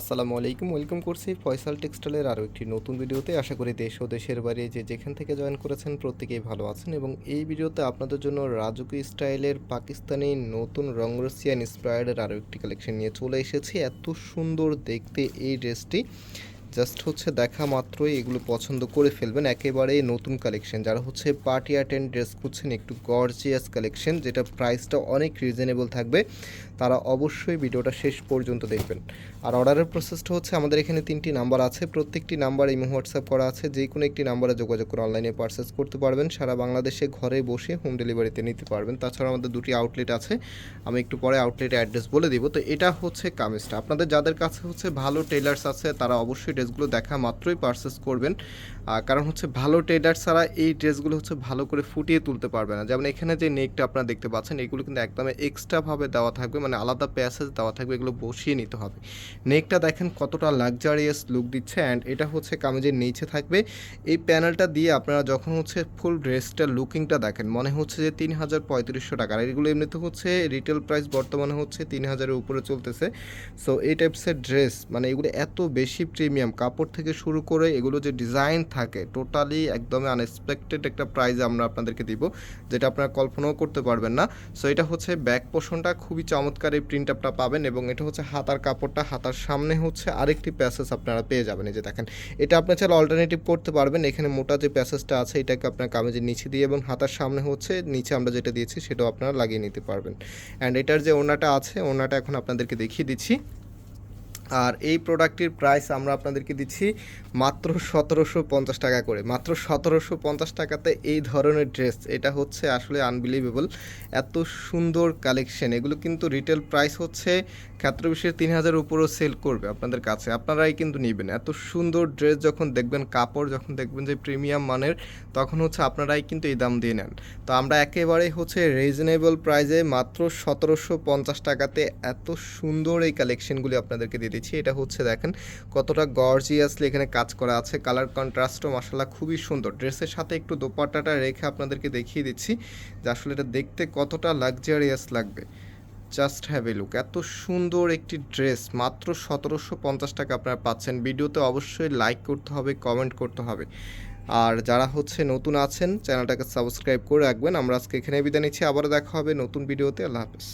আসসালামু আলাইকুম, ওয়েলকাম করছি ফয়সাল টেক্সটাইলের আরও একটি নতুন ভিডিওতে। আশা করি দেশ ও দেশের বাইরে যে যেখান থেকে জয়েন করেছেন প্রত্যেকেই ভালো আছেন এবং এই ভিডিওতে আপনাদের জন্য রাজুকি স্টাইলের পাকিস্তানি নতুন রংরসিয়ান ইন্সপায়ার্ডের আরও একটি কালেকশন নিয়ে চলে এসেছি। এত সুন্দর দেখতে এই ড্রেসটি। জাস্ট হচ্ছে দেখা মাত্রই এগুলো পছন্দ করে ফেলবেন। একেবারে নতুন কালেকশন যারা হচ্ছে পার্টি অ্যাটেন্ড ড্রেস খুঁজছেন, একটু গর্জিয়াস কালেকশন যেটা প্রাইসটা অনেক রিজনেবল থাকবে, তারা অবশ্যই ভিডিওটা শেষ পর্যন্ত দেখবেন। আর অর্ডারের প্রসেসটা হচ্ছে আমাদের এখানে তিনটি নাম্বার আছে। প্রত্যেকটি নাম্বার এই হোয়াটসঅ্যাপ করা আছে। যে কোনো একটি নাম্বারে যোগাযোগ করে অনলাইনে পারচেস করতে পারবেন। সারা বাংলাদেশে ঘরে বসে হোম ডেলিভারিতে নিতে পারবেন। তাছাড়া আমাদের দুটি আউটলেট আছে। আমি একটু পরে আউটলেটের অ্যাড্রেস বলে দিব। তো এটা হচ্ছে কামিজটা। আপনাদের যাদের কাছে হচ্ছে ভালো টেলার্স আছে, তারা অবশ্যই ড্রেসগুলো দেখা মাত্রই পারচেস করবেন। কারণ হচ্ছে ভালো টেলার ছাড়া এই ড্রেসগুলো হচ্ছে ভালো করে ফুটিয়ে তুলতে পারবে না। যেমন এখানে যে নেকটা আপনারা দেখতে পাচ্ছেন, এগুলো কিন্তু একদমই এক্সট্রাভাবে দেওয়া থাকবে মানে আলাদা প্যাসেজ দেওয়া থাকবে, এগুলো বসিয়ে নিতে হবে। নেকটা দেখেন কতটা লাক্সারিয়াস লুক দিচ্ছে অ্যান্ড এটা হচ্ছে কামিজের নিচে থাকবে। এই প্যানেলটা দিয়ে আপনারা যখন হচ্ছে ফুল ড্রেসটা লুকিংটা দেখেন, মনে হচ্ছে যে তিন হাজার পঁয়ত্রিশশো টাকা। এগুলো এমনিতে হচ্ছে রিটেল প্রাইস বর্তমানে হচ্ছে তিন হাজারের উপরে চলতেছে। সো এই টাইপসের ড্রেস মানে এগুলো এত বেশি প্রিমিয়াম কাপড় থেকে শুরু করে এগুলো যে ডিজাইন থাকে টোটালি একদমই আনএক্সপেক্টেড একটা প্রাইজ আমরা আপনাদেরকে দিব, যেটা আপনারা কল্পনাও করতে পারবেন না। সো এটা হচ্ছে ব্যাক পোষণটা খুবই চমৎকার এই প্রিন্ট আপনারা পাবেন এবং এটা হচ্ছে হাতার কাপড়টা, হাতার সামনে হচ্ছে আরেকটি প্যাসেজ আপনারা পেয়ে যাবেন। এই যে দেখেন, এটা আপনার চাইলে অল্টারনেটিভ করতে পারবেন, এখানে মোটা যে প্যাসেজটা আছে, এটাকে আপনার কামেজের নিচে দিয়ে এবং হাতার সামনে হচ্ছে নিচে আমরা যেটা দিয়েছি, সেটাও আপনারা লাগিয়ে নিতে পারবেন। অ্যান্ড এটার যে ওনাটা আছে ওনাটা এখন আপনাদেরকে দেখিয়ে দিচ্ছি। আর এই প্রোডাক্টটির প্রাইস আমরা আপনাদেরকে দিচ্ছি মাত্র সতেরোশো পঞ্চাশ টাকা করে। মাত্র সতেরোশো পঞ্চাশ টাকাতে এই ধরনের ড্রেস এটা হচ্ছে আসলে আনবিলিভেবল এত সুন্দর কালেকশন এগুলো কিন্তু রিটেল প্রাইস হচ্ছে ক্ষেত্রবিশের তিন হাজার উপরও সেল করবে আপনাদের কাছে। আপনারাই কিন্তু নেবেন। এত সুন্দর ড্রেস যখন দেখবেন, কাপড় যখন দেখবেন যে প্রিমিয়াম মানের, তখন হচ্ছে আপনারাই কিন্তু এই দাম দিয়ে নেন। তো আমরা একেবারেই হচ্ছে রিজনেবল প্রাইসে মাত্র সতেরোশো পঞ্চাশ টাকাতে এত সুন্দর এই কালেকশনগুলি আপনাদেরকে দিয়ে দিচ্ছি। এটা হচ্ছে দেখেন কতটা গর্জিয়াসলি এখানে কাজ করা আছে। কালার কন্ট্রাস্টও মশলা খুবই সুন্দর। ড্রেসের সাথে একটু দোপাট্টাটা রেখে আপনাদেরকে দেখিয়ে দিচ্ছি যে আসলে এটা দেখতে কতটা লাক্সারিয়াস লাগবে। জাস্ট হ্যাভ এ লুক এত সুন্দর একটি ড্রেস মাত্র সতেরোশো পঞ্চাশ টাকা আপনারা পাচ্ছেন। ভিডিওতে অবশ্যই লাইক করতে হবে কমেন্ট করতে হবে। আর যারা হচ্ছে নতুন আছেন চ্যানেলটাকে সাবস্ক্রাইব করে রাখবেন। আমরা আজকে এখানে বিদায় নিচ্ছি। আবারও দেখা হবে নতুন ভিডিওতে। আল্লাহ হাফেজ।